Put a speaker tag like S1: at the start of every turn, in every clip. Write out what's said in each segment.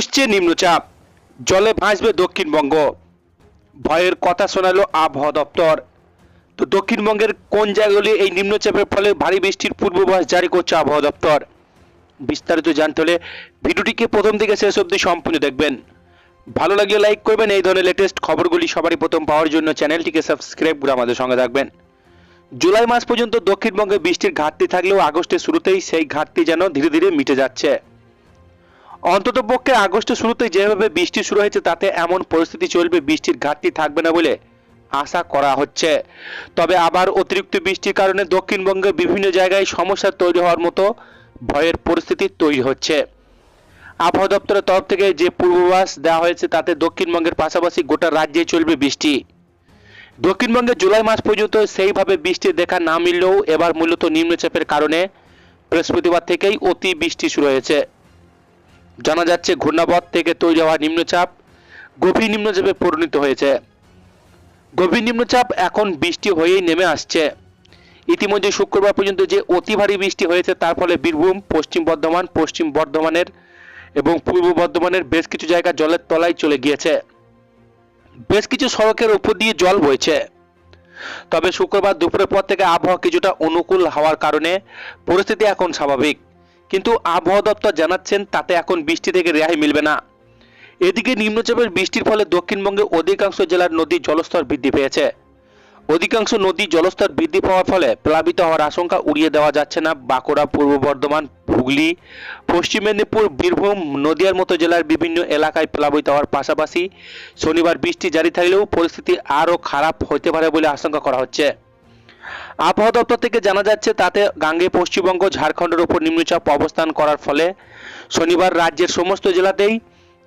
S1: আসছে নিম্নচাপ। জলে ভাসবে দক্ষিণবঙ্গ। ভয়ের কথা শোনালো আবহাওয়া দপ্তর। তো দক্ষিণবঙ্গের কোন জায়গাগুলি এই নিম্নচাপের ফলে ভারী বৃষ্টির পূর্বাভাস জারি করছে আবহাওয়া দপ্তর? বিস্তারিত জানতে হলে ভিডিওটিকে প্রথম থেকে শেষ অবধি সম্পূর্ণ দেখবেন। ভালো লাগলে লাইক করবেন, এই ধরনের লেটেস্ট খবরগুলি সবারই প্রথম পাওয়ার জন্য চ্যানেলটিকে সাবস্ক্রাইব করে আমাদের সঙ্গে থাকবেন। জুলাই মাস পর্যন্ত দক্ষিণবঙ্গে বৃষ্টির ঘাটতি থাকলেও আগস্টের শুরুতেই সেই ঘাটতি যেন ধীরে ধীরে মিটে যাচ্ছে। অন্ততপক্ষে আগস্টের শুরুতে যেভাবে বৃষ্টি শুরু হয়েছে, তাতে এমন পরিস্থিতি চলবে, বৃষ্টির ঘাটতি থাকবে না বলে আশা করা হচ্ছে। তবে আবার অতিরিক্ত বৃষ্টির কারণে দক্ষিণবঙ্গে বিভিন্ন জায়গায় সমস্যা তৈরি হওয়ার মতো ভয়ের পরিস্থিতি তৈরি হচ্ছে। আবহাওয়া দপ্তরের তরফ থেকে যে পূর্বাভাস দেওয়া হয়েছে, তাতে দক্ষিণবঙ্গের পাশাপাশি গোটা রাজ্যে চলবে বৃষ্টি। দক্ষিণবঙ্গে জুলাই মাস পর্যন্ত সেইভাবে বৃষ্টি দেখা না মিললেও এবার মূলত নিম্নচাপের কারণে বৃহস্পতিবার থেকেই অতি বৃষ্টি শুরু হয়েছে। জানা যাচ্ছে ঘূর্ণাবধ থেকে তৈরি হওয়া নিম্নচাপ গভীর নিম্নচাপে পরিণত হয়েছে। গভীর নিম্নচাপ এখন বৃষ্টি হয়েই নেমে আসছে। ইতিমধ্যে শুক্রবার পর্যন্ত যে অতি ভারী বৃষ্টি হয়েছে, তার ফলে বীরভূম, পশ্চিম বর্ধমান, পশ্চিম বর্ধমানের এবং পূর্ব বর্ধমানের বেশ কিছু জায়গা জলের তলায় চলে গিয়েছে। বেশ কিছু সড়কের উপর দিয়ে জল বইছে। তবে শুক্রবার দুপুরের পর থেকে আবহাওয়া কিছুটা অনুকূল হওয়ার কারণে পরিস্থিতি এখন স্বাভাবিক। কিন্তু আবহাওয়া দপ্তর জানাচ্ছেন তাতে এখন বৃষ্টি থেকে রেহাই মিলবে না। এদিকে নিম্নচাপের বৃষ্টির ফলে দক্ষিণবঙ্গে অধিকাংশ জেলার নদীর জলস্তর বৃদ্ধি পেয়েছে। অধিকাংশ নদী জলস্তর বৃদ্ধি পাওয়ার ফলে প্লাবিত হওয়ার আশঙ্কা উড়িয়ে দেওয়া যাচ্ছে না। বাঁকুড়া, পূর্ব বর্ধমান, হুগলি, পশ্চিম মেদিনীপুর, বীরভূম, নদিয়ার মতো জেলার বিভিন্ন এলাকায় প্লাবিত হওয়ার পাশাপাশি শনিবার বৃষ্টি জারি থাকলেও পরিস্থিতি আরও খারাপ হতে পারে বলে আশঙ্কা করা হচ্ছে। আবহাওয়া দপ্তর থেকে জানা যাচ্ছে, তাতে গাঙ্গে পশ্চিমবঙ্গ, ঝাড়খণ্ডের উপর নিম্নচাপ অবস্থান করার ফলে শনিবার রাজ্যের সমস্ত জেলাতেই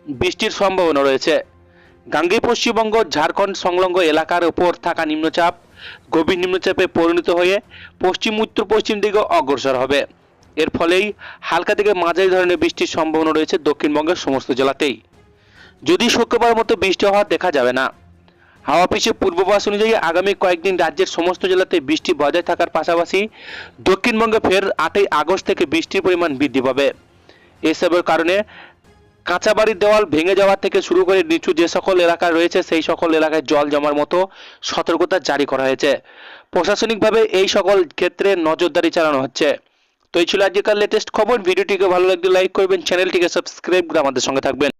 S1: বৃষ্টির সম্ভাবনা রয়েছে। গাঙ্গে পশ্চিমবঙ্গ, ঝাড়খণ্ড সংলগ্ন এলাকার উপর থাকা নিম্নচাপ গভীর নিম্নচাপে পরিণত হয়ে পশ্চিম, উত্তর, পশ্চিম দিকে অগ্রসর হবে। এর ফলেই হালকা থেকে মাঝারি ধরনের বৃষ্টির সম্ভাবনা রয়েছে দক্ষিণবঙ্গের সমস্ত জেলাতেই। যদি শুক্রবার মতো বৃষ্টি হওয়া দেখা যাবে না হাওয়া পিছিয়ে পূর্বাভাস অনুযায়ী আগামী কয়েকদিন রাজ্যের সমস্ত জেলাতে বৃষ্টি বজায় থাকার পাশাপাশি দক্ষিণবঙ্গে ফের আটই আগস্ট থেকে বৃষ্টির পরিমাণ বৃদ্ধি পাবে। এসবের কারণে কাঁচা বাড়ির দেওয়াল ভেঙে যাওয়া থেকে শুরু করে নিচু যে সকল এলাকা রয়েছে, সেই সকল এলাকায় জল জমার মতো সতর্কতা জারি করা হয়েছে। প্রশাসনিকভাবে এই সকল ক্ষেত্রে নজরদারি চালানো হচ্ছে। তো এই ছিল আজকের লেটেস্ট খবর। ভিডিওটিকে ভালো লাগলে লাইক করবেন, চ্যানেলটিকে সাবস্ক্রাইব করে আমাদের সঙ্গে থাকবেন।